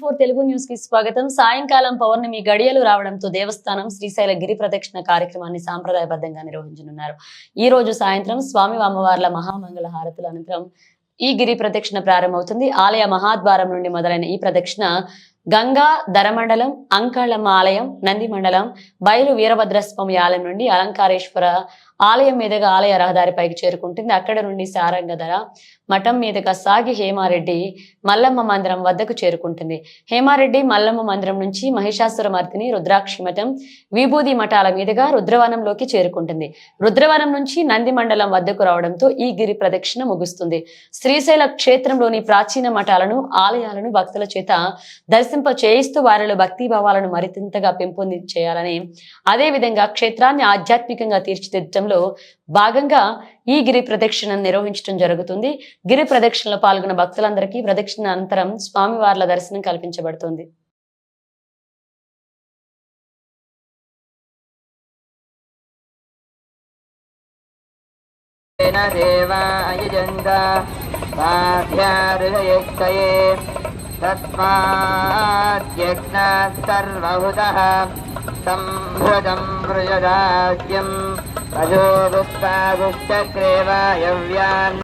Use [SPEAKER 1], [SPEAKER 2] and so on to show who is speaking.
[SPEAKER 1] Four Telugu న్యూస్కి స్వాగతం. సాయంకాలం పౌర్ణమి గడియలు రావడంతో దేవస్థానం శ్రీశైల గిరి ప్రదక్షిణ కార్యక్రమాన్ని సాంప్రదాయబద్ధంగా నిర్వహించనున్నారు. ఈ రోజు సాయంత్రం స్వామి అమ్మవార్ల మహామంగళ హారతుల అనంతరం ఈ గిరి ప్రదక్షిణ ప్రారంభమవుతుంది. ఆలయ మహాద్వారం నుండి మొదలైన ఈ ప్రదక్షిణ గంగా ధరమండలం అంకళమ్మ ఆలయం నంది మండలం బయలు వీరభద్రస్వామి ఆలయం నుండి అలంకారేశ్వర ఆలయం మీదుగా ఆలయ రహదారిపైకి చేరుకుంటుంది. అక్కడ నుండి సారంగధర మఠం మీదుగా సాగి హేమారెడ్డి మల్లమ్మ మందిరం వద్దకు చేరుకుంటుంది. హేమారెడ్డి మల్లమ్మ మందిరం నుంచి మహిషాసురమర్దిని రుద్రాక్షి మఠం విభూది మఠాల మీదుగా రుద్రవనంలోకి చేరుకుంటుంది. రుద్రవనం నుంచి నంది మండలం వద్దకు రావడంతో ఈ గిరి ప్రదక్షిణ ముగుస్తుంది. శ్రీశైల క్షేత్రంలోని ప్రాచీన మఠాలను ఆలయాలను భక్తుల చేత ప్రదర్శింప చేయిస్తూ వారిలో భక్తి భావాలను మరింతగా పెంపొందించేయాలని అదేవిధంగా క్షేత్రాన్ని ఆధ్యాత్మికంగా తీర్చిదిద్దడంలో భాగంగా ఈ గిరి ప్రదక్షిణను నిర్వహించడం జరుగుతుంది. గిరి ప్రదక్షిణలో పాల్గొన్న భక్తులందరికీ ప్రదక్షిణ అనంతరం స్వామివార్ల దర్శనం కల్పించబడుతుంది.
[SPEAKER 2] దేవాయ దేవా అయజంగా तस्माद्यज्ञ सर्वभूतः संहृदं मृजदाज्यम् अजोगुस्ता गुश्च सेवायव्यान्